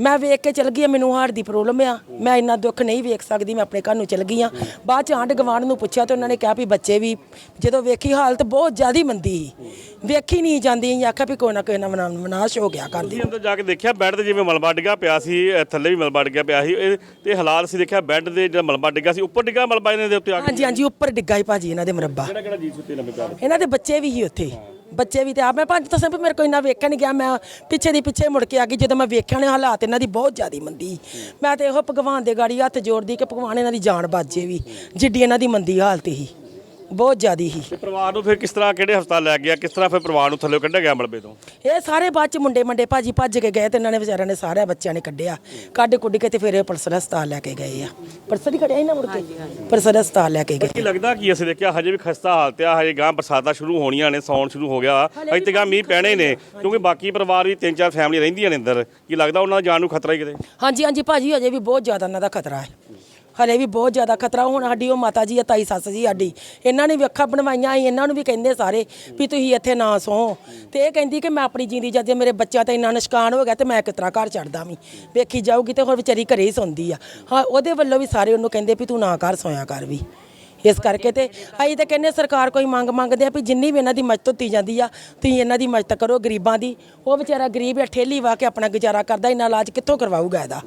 ਮੈਂ ਵੇਖ ਕੇ ਚਲ ਗਈ ਆ, ਮੈਨੂੰ ਹਾਰਟ ਦੀ ਪ੍ਰੋਬਲਮ ਆ। ਮੈਂ ਇੰਨਾ ਦੁੱਖ ਨਹੀਂ ਵੇਖ ਸਕਦੀ ਮੈਂ ਆਪਣੇ ਘਰ ਨੂੰ ਚਲ ਗਈ ਆ। ਬਾਅਦ ਚ ਆਂਢ ਗਵਾਂਢ ਨੂੰ ਪੁੱਛਿਆ ਤੇ ਉਹਨਾਂ ਨੇ ਕਿਹਾ ਵੀ ਬੱਚੇ ਵੀ ਜਦੋਂ ਵੇਖੀ ਹਾਲਤ ਬਹੁਤ ਜ਼ਿਆਦੀ ਮੰਦੀ ਸੀ। ਵੇਖੀ ਨਹੀਂ ਜਾਂਦੀ ਅਸੀਂ ਆਖਿਆ ਵੀ ਕੋਈ ਨਾ ਕੋਈ ਨਾ ਵਿਨਾ- ਵਿਨਾਸ਼ ਹੋ ਗਿਆ ਕਰਦੀ ਤੁਸੀਂ ਅੰਦਰ ਜਾ ਕੇ ਦੇਖਿਆ ਬੈੱਡ ਤੇ ਜਿਵੇਂ ਮਲਬਾ ਡਿੱਗਾ ਪਿਆ ਸੀ ਥੱਲੇ ਵੀ ਮਲਬਾ ਡਿੱਗਾ ਪਿਆ ਸੀ ਇਹ ਤੇ ਹਾਲਾਤ ਸੀ ਦੇਖਿਆ ਬੈੱਡ ਦੇ ਜਿਹੜਾ ਮਲਬਾ ਡਿੱਗਾ ਸੀ ਉੱਪਰ ਡਿੱਗਾ ਮਲਬਾ ਇਹਨਾਂ ਦੇ ਉੱਤੇ ਆ ਕੇ? ਹਾਂਜੀ ਹਾਂਜੀ ਉੱਪਰ ਡਿੱਗਾ ਹੀ ਭਾਜੀ ਇਹਨਾਂ ਦੇ ਮੁਰੱਬਾ। ਕਿਹੜਾ ਕਿਹੜਾ ਜੀ ਸੁੱਤੇ ਲੰਮੇ ਪਿਆ ਇਹਨਾਂ ਦੇ ਬੱਚੇ ਵੀ ਸੀ ਉੱਥੇ। ਬੱਚੇ ਵੀ ਤੇ ਆ ਮੈਂ ਪੰਜ ਤਾਂ ਵੀ ਮੇਰੇ ਕੋਈ ਨਾ ਵੇਖਿਆ ਨਹੀਂ ਗਿਆ, ਮੈਂ ਪਿੱਛੇ ਦੀ ਪਿੱਛੇ ਮੁੜ ਕੇ ਆ ਗਈ, ਜਦੋਂ ਮੈਂ ਵੇਖਿਆ ਨੇ ਹਾਲਾਤ ਇਹਨਾਂ ਦੀ ਬਹੁਤ ਜ਼ਿਆਦੀ ਮੰਦੀ। ਮੈਂ ਤੇ ਇਹੋ ਭਗਵਾਨ ਦੇ ਗਾੜੀ ਹੱਥ ਜੋੜਦੀ ਕਿ ਭਗਵਾਨ ਇਹਨਾਂ ਦੀ ਜਾਨ ਬਾਜੇ ਵੀ, ਜਿੱਡੀ ਇਹਨਾਂ ਦੀ ਮੰਦੀ ਹਾਲਤ ਸੀ। ਬਹੁਤ ਜ਼ਿਆਦੀ ਸੀ ਤੇ ਪਰਿਵਾਰ ਨੂੰ ਫਿਰ ਕਿਸ ਤਰ੍ਹਾਂ ਕਿਹੜੇ ਹਸਪਤਾਲ ਲੈ ਗਿਆ ਕਿਸ ਤਰ੍ਹਾਂ ਫਿਰ ਪਰਿਵਾਰ ਨੂੰ ਥੱਲੇ ਕੱਢਿਆ ਗਿਆ ਮਲਬੇ ਤੋਂ? ਇਹ ਸਾਰੇ ਬਾਅਦ ਚ ਮੁੰਡੇ ਮੰਡੇ ਭਾਜੀ ਭੱਜ ਕੇ ਗਏ ਤੇ ਇਹਨਾਂ ਨੇ ਵਿਚਾਰਿਆਂ ਨੇ ਸਾਰੇ ਬੱਚਿਆਂ ਨੇ ਕੱਢਿਆ। ਕੱਢ ਕੁੱਢ ਕੇ ਤੇ ਫਿਰ ਇਹ ਪੁਲਿਸ ਹਸਪਤਾਲ ਲੈ ਕੇ ਗਏ ਆ। ਪੁਲਿਸ ਨਹੀਂ ਖੜਿਆ ਇਹਨਾਂ ਮੁੜ ਕੇ? ਪੁਲਿਸ ਹਸਪਤਾਲ ਲੈ ਕੇ ਗਏ। ਕੀ ਲੱਗਦਾ ਕੀ ਅਸੀਂ ਦੇਖਿਆ ਹਜੇ ਵੀ ਖਸਤਾ ਹਾਲਤ ਆ ਹਜੇ ਗਾਂ ਬਰਸਾਤਾਂ ਸ਼ੁਰੂ ਹੋਣੀਆਂ ਨੇ ਸੌਣ ਸ਼ੁਰੂ ਹੋ ਗਿਆ। ਅਜੇ ਤੇ ਗਾਂ ਮੀਂਹ ਪੈਣੇ ਨੇ ਕਿਉਂਕਿ ਬਾਕੀ ਪਰਿਵਾਰ ਵੀ ਤਿੰਨ ਚਾਰ ਫੈਮਲੀ ਰਹਿੰਦੀਆਂ ਨੇ ਅੰਦਰ। ਕੀ ਲੱਗਦਾ ਉਹਨਾਂ ਦੀ ਜਾਨ ਨੂੰ ਖਤਰਾ ਹੀ ਕਿਤੇ? ਹਾਂਜੀ ਹਾਂਜੀ ਭਾਜੀ ਅਜੇ ਵੀ ਬਹੁਤ ਜ਼ਿਆਦਾ ਇਹਨਾਂ ਦਾ ਖਤਰਾ ਹੈ। ਹਲੇ ਵੀ ਬਹੁਤ ਜ਼ਿਆਦਾ ਖਤਰਾ। ਹੁਣ ਸਾਡੀ ਉਹ ਮਾਤਾ ਜੀ ਆ, ਤਾਈ ਸੱਸ ਜੀ ਸਾਡੀ, ਇਹਨਾਂ ਨੇ ਵੀ ਅੱਖਾਂ ਬਣਵਾਈਆਂ ਸੀ, ਇਹਨਾਂ ਨੂੰ ਵੀ ਕਹਿੰਦੇ ਸਾਰੇ ਵੀ ਤੁਸੀਂ ਇੱਥੇ ਨਾ ਸੌਂ। ਤੇ ਇਹ ਕਹਿੰਦੀ ਕਿ ਮੈਂ ਆਪਣੀ ਜਿੰਦੀ ਜਦ ਜੇ ਮੇਰੇ ਬੱਚਾ ਤੇ ਇੰਨਾ ਨਿਸ਼ਕਾਨ ਹੋ ਗਿਆ ਤੇ ਮੈਂ ਕਿਤਰਾ ਘਰ ਚੜਦਾ ਵੀ। ਵੇਖੀ ਜਾਊਗੀ ਤੇ ਹੋਰ ਵਿਚਾਰੀ ਘਰੇ ਹੀ ਸੌਂਦੀ ਆ। ਹਾਂ, ਉਹਦੇ ਵੱਲੋਂ ਵੀ ਸਾਰੇ ਉਹਨੂੰ ਕਹਿੰਦੇ ਵੀ ਤੂੰ ਨਾ ਘਰ ਸੋਇਆ ਕਰ ਵੀ। ਇਸ ਕਰਕੇ ਤੇ ਅਸੀਂ ਤਾਂ ਕਹਿੰਦੇ ਸਰਕਾਰ ਕੋਈ ਮੰਗ ਮੰਗਦੇ ਆ ਵੀ ਜਿੰਨੀ ਵੀ ਇਹਨਾਂ ਦੀ ਮਦਦ ਦਿੱਤੀ ਜਾਂਦੀ ਆ, ਤੁਸੀਂ ਇਹਨਾਂ ਦੀ ਮਦਦ ਕਰੋ ਗਰੀਬਾਂ ਦੀ। ਉਹ ਵਿਚਾਰਾ ਗਰੀਬ ਆ, ਠੇਲੀ ਵਾ ਕੇ ਆਪਣਾ ਗੁਜ਼ਾਰਾ ਕਰਦਾ, ਇੰਨਾ ਇਲਾਜ ਕਿੱਥੋਂ ਕਰਵਾਊਗਾ ਇਹਦਾ?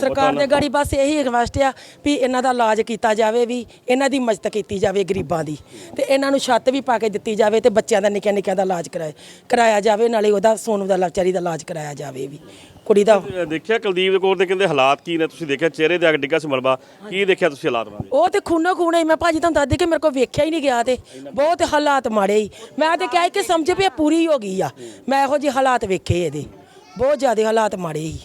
ਸਰਕਾਰ ਦੇ ਗਾੜੀ ਬਸ ਇਹੀ ਰਿਕਵੈਸਟ ਆ ਵੀ ਇਹਨਾਂ ਦਾ ਇਲਾਜ ਕੀਤਾ ਜਾਵੇ ਵੀ ਇਹਨਾਂ ਦੀ ਮਦਦ ਕੀਤੀ ਜਾਵੇ ਗਰੀਬਾਂ ਦੀ। ਤੇ ਇਹਨਾਂ ਨੂੰ ਛੱਤ ਵੀ ਪਾ ਕੇ ਦਿੱਤੀ ਜਾਵੇ ਤੇ ਬੱਚਿਆਂ ਦਾ ਨਿੱਕਿਆਂ ਨਿੱਕਿਆਂ ਦਾ ਇਲਾਜ ਕਰਾਇਆ ਕਰਾਇਆ ਜਾਵੇ ਨਾਲੇ ਉਹਦਾ ਸੋਨੂ ਦਾ ਲਾਚਾਰੀ ਦਾ ਇਲਾਜ ਕਰਾਇਆ ਜਾਵੇ ਵੀ। ਕੁੜੀ ਦਾ ਦੇਖਿਆ ਕੁਲਦੀਪ ਕੌਰ ਦੇ ਕਹਿੰਦੇ ਹਾਲਾਤ ਕੀ ਨੇ? ਤੁਸੀਂ ਦੇਖਿਆ ਚਿਹਰੇ ਆ ਕੇ ਡਿੱਗਾ ਸੀ ਮਲਬਾ? ਕੀ ਦੇਖਿਆ ਤੁਸੀਂ ਹਾਲਾਤ ਦੇ ਉਹ ਤੇ ਖੂਨੋ ਖੂਨ ਹੀ ਮੈਂ ਭਾਜੀ ਤੁਹਾਨੂੰ ਦੱਸਦੀ ਕਿ ਮੇਰੇ ਕੋਲ ਵੇਖਿਆ ਹੀ ਨਹੀਂ ਗਿਆ ਤੇ ਬਹੁਤ ਹਾਲਾਤ ਮਾੜੇ ਹੀ। ਮੈਂ ਤੇ ਕਿਹਾ ਕਿ ਸਮਝ ਵੀ ਇਹ ਪੂਰੀ ਹੋ ਗਈ ਆ। ਮੈਂ ਇਹੋ ਜਿਹੇ ਹਾਲਾਤ ਵੇਖੇ ਇਹਦੇ। ਬਹੁਤ ਜ਼ਿਆਦਾ ਹਾਲਾਤ ਮਾੜੇ ਹੀ।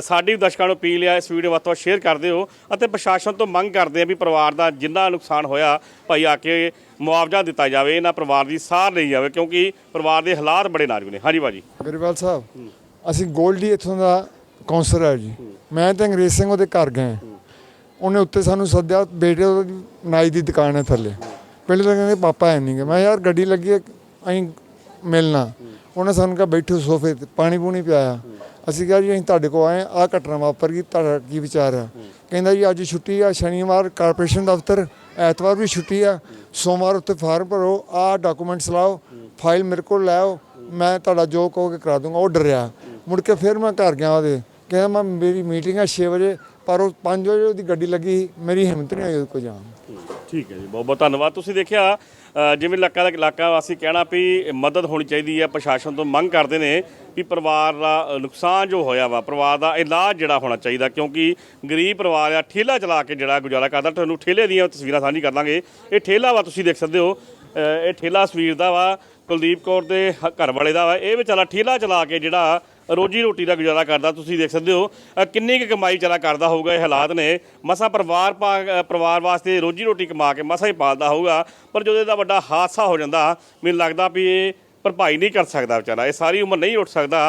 ਸਾਡੀ ਵੀ ਦਰਸ਼ਕਾਂ ਨੂੰ ਅਪੀਲ ਆ ਇਸ ਵੀਡੀਓ ਵੱਧ ਤੋਂ ਸ਼ੇਅਰ ਕਰ ਦਿਓ ਅਤੇ ਪ੍ਰਸ਼ਾਸਨ ਤੋਂ ਮੰਗ ਕਰਦੇ ਆ ਵੀ ਪਰਿਵਾਰ ਦਾ ਜਿੰਨਾ ਨੁਕਸਾਨ ਹੋਇਆ ਭਾਈ ਆ ਕੇ ਮੁਆਵਜ਼ਾ ਦਿੱਤਾ ਜਾਵੇ ਇਹਨਾਂ ਪਰਿਵਾਰ ਦੀ ਸਾਰ ਲਈ ਜਾਵੇ ਕਿਉਂਕਿ ਪਰਿਵਾਰ ਦੇ ਹਾਲਾਤ ਬੜੇ ਨਾਜ਼ੁਕ ਨੇ। ਹਾਂਜੀ ਭਾਜੀ। ਗਰੇਵਾਲ ਸਾਹਿਬ ਅਸੀਂ ਗੋਲਡੀ ਇੱਥੋਂ ਦਾ ਕੌਂਸਲਰ ਹੈ ਜੀ। ਮੈਂ ਤੇ ਅੰਗਰੇਜ਼ ਸਿੰਘ ਉਹਦੇ ਘਰ ਗਏ। ਉਹਨੇ ਉੱਤੇ ਸਾਨੂੰ ਸੱਦਿਆ ਬੇਟੇ ਨਾਈ ਦੀ ਦੁਕਾਨ ਹੈ ਥੱਲੇ। ਪਹਿਲੇ ਤਾਂ ਕਹਿੰਦੇ ਪਾਪਾ ਹੈ ਨਹੀਂ ਗੇ। ਮੈਂ ਯਾਰ ਗੱਡੀ ਲੱਗੀ ਹੈ ਅਸੀਂ ਮਿਲਣਾ। ਉਹਨੇ ਸਾਨੂੰ ਕਿਹਾ ਬੈਠੋ ਸੋਫੇ ਤੇ ਪਾਣੀ ਪੂਣੀ ਪਿਆਇਆ। ਅਸੀਂ ਕਿਹਾ ਜੀ, ਅਸੀਂ ਤੁਹਾਡੇ ਕੋਲ ਆਏ ਆ ਘਟਨਾ ਵਾਪਰ ਗਈ, ਤੁਹਾਡਾ ਕੀ ਵਿਚਾਰ ਆ? ਕਹਿੰਦਾ ਜੀ, ਅੱਜ ਛੁੱਟੀ ਆ, ਸ਼ਨੀਵਾਰ ਕਾਰਪੋਰੇਸ਼ਨ ਦਫ਼ਤਰ, ਐਤਵਾਰ ਵੀ ਛੁੱਟੀ ਆ, ਸੋਮਵਾਰ ਉੱਤੇ ਫਾਰਮ ਭਰੋ ਆ ਡਾਕੂਮੈਂਟਸ ਲਾਓ ਫਾਈਲ ਮੇਰੇ ਕੋਲ ਲੈ ਮੈਂ ਤੁਹਾਡਾ ਜੋ ਕਹੋਗੇ ਕਰਾ ਦੂੰਗਾ। ਉਹ ਡਰਿਆ। ਮੁੜ ਕੇ ਫਿਰ ਮੈਂ ਘਰ ਗਿਆ ਉਹਦੇ। ਕਹਿੰਦਾ, ਮੈਂ, ਮੇਰੀ ਮੀਟਿੰਗ ਆ 6 ਵਜੇ, ਪਰ ਉਹ 5 ਵਜੇ ਉਹਦੀ ਗੱਡੀ ਲੱਗੀ ਮੇਰੀ ਹਿੰਮਤ ਨਹੀਂ ਆਈ ਉਹਦੇ ਕੋਲ ਜਾਣ ਠੀਕ ਹੈ ਜੀ ਬਹੁਤ ਬਹੁਤ ਧੰਨਵਾਦ। ਤੁਸੀਂ ਦੇਖਿਆ ਜਿਵੇਂ ਇਲਾਕਾ ਦਾ ਇਲਾਕਾ ਵਾਸੀ ਕਹਿਣਾ ਵੀ ਮਦਦ ਹੋਣੀ ਚਾਹੀਦੀ ਹੈ, ਪ੍ਰਸ਼ਾਸਨ ਤੋਂ ਮੰਗ ਕਰਦੇ ਨੇ ਵੀ ਪਰਿਵਾਰ ਦਾ ਨੁਕਸਾਨ ਜੋ ਹੋਇਆ ਵਾ, ਪਰਿਵਾਰ ਦਾ ਇਲਾਜ ਜਿਹੜਾ ਹੋਣਾ ਚਾਹੀਦਾ ਕਿਉਂਕਿ ਗਰੀਬ ਪਰਿਵਾਰ ਆ, ਠੇਲਾ ਚਲਾ ਕੇ ਜਿਹੜਾ ਗੁਜ਼ਾਰਾ ਕਰਦਾ, ਤੁਹਾਨੂੰ ਠੇਲੇ ਦੀਆਂ ਤਸਵੀਰਾਂ ਸਾਂਝੀ ਕਰ ਦਾਂਗੇ ਇਹ ਠੇਲਾ ਵਾ, ਤੁਸੀਂ ਦੇਖ ਸਕਦੇ ਹੋ। ਇਹ ਠੇਲਾ ਸਵੀਰ ਦਾ ਵਾ, ਕੁਲਦੀਪ ਕੌਰ ਦੇ ਹ- ਘਰ ਵਾਲੇ ਦਾ ਵਾ। ਇਹ ਵਿਚਾਰਾ ਠੇਲਾ ਚਲਾ ਕੇ ਜਿਹੜਾ ਰੋਜੀ ਰੋਟੀ ਦਾ ਗੁਜ਼ਾਰਾ ਕਰਦਾ ਤੁਸੀਂ ਦੇਖ ਸਕਦੇ ਹੋ ਅ, ਕਿੰਨੀ ਕੁ ਕਮਾਈ ਚਲਾ ਕਰਦਾ ਹੋਊਗਾ ਇਹ ਹਾਲਾਤ ਨੇ। ਮਸਾ ਪਰਿਵਾਰ ਪਾ- ਅ, ਪਰਿਵਾਰ ਵਾਸਤੇ ਰੋਜੀ ਰੋਟੀ ਕਮਾ ਕੇ ਮਸਾ ਹੀ ਪਾਲਦਾ ਹੋਊਗਾ ਪਰ ਜਦੋਂ ਇਹਦਾ ਵੱਡਾ ਹਾਦਸਾ ਹੋ ਜਾਂਦਾ ਮੈਨੂੰ ਲੱਗਦਾ ਵੀ ਇਹ ਭਰਪਾਈ ਨਹੀਂ ਕਰ ਸਕਦਾ ਵਿਚਾਰਾ, ਇਹ ਸਾਰੀ ਉਮਰ ਨਹੀਂ ਉੱਠ ਸਕਦਾ।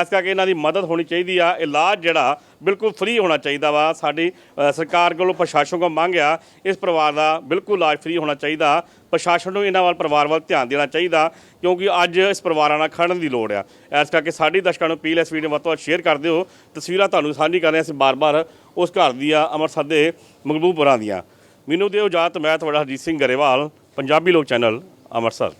ਇਸ ਕਰਕੇ ਇਹਨਾਂ ਦੀ ਮਦਦ ਹੋਣੀ ਚਾਹੀਦੀ ਆ। ਇਲਾਜ ਜਿਹੜਾ ਬਿਲਕੁਲ ਫ੍ਰੀ ਹੋਣਾ ਚਾਹੀਦਾ ਵਾ। ਸਾਡੀ ਸਰਕਾਰ ਕੋਲੋਂ ਪ੍ਰਸ਼ਾਸਨ ਕੋਲ ਮੰਗ ਆ, ਇਸ ਪਰਿਵਾਰ ਦਾ ਬਿਲਕੁਲ ਇਲਾਜ ਫ੍ਰੀ ਹੋਣਾ ਚਾਹੀਦਾ। ਪ੍ਰਸ਼ਾਸਨ ਨੂੰ ਇਹਨਾਂ ਵੱਲ, ਪਰਿਵਾਰ ਵੱਲ ਧਿਆਨ ਦੇਣਾ ਚਾਹੀਦਾ, ਕਿਉਂਕਿ ਅੱਜ ਇਸ ਪਰਿਵਾਰਾਂ ਨਾਲ ਖੜਨ ਦੀ ਲੋੜ ਆ। ਇਸ ਕਰਕੇ ਸਾਡੀ ਦਰਸ਼ਕਾਂ ਨੂੰ ਅਪੀਲ ਇਸ ਵੀਡੀਓ ਵੱਧ ਤੋਂ ਵੱਧ ਸ਼ੇਅਰ ਕਰ ਦਿਓ। ਤਸਵੀਰਾਂ ਤੁਹਾਨੂੰ ਸਾਂਝੀ ਕਰ ਰਹੇ ਹਾਂ ਅਸੀਂ ਬਾਰ-ਬਾਰ ਉਸ ਘਰ ਦੀਆਂ, ਅੰਮ੍ਰਿਤਸਰ ਦੇ, ਮਕਬੂਲਪੁਰਾਂ ਦੀਆਂ। ਮੈਨੂੰ ਦਿਓ ਇਜਾਜ਼ਤ, ਮੈਂ ਤੁਹਾਡਾ ਹਰਜੀਤ ਸਿੰਘ ਗਰੇਵਾਲ, ਪੰਜਾਬੀ ਲੋਕ ਚੈਨਲ, ਅੰਮ੍ਰਿਤਸਰ।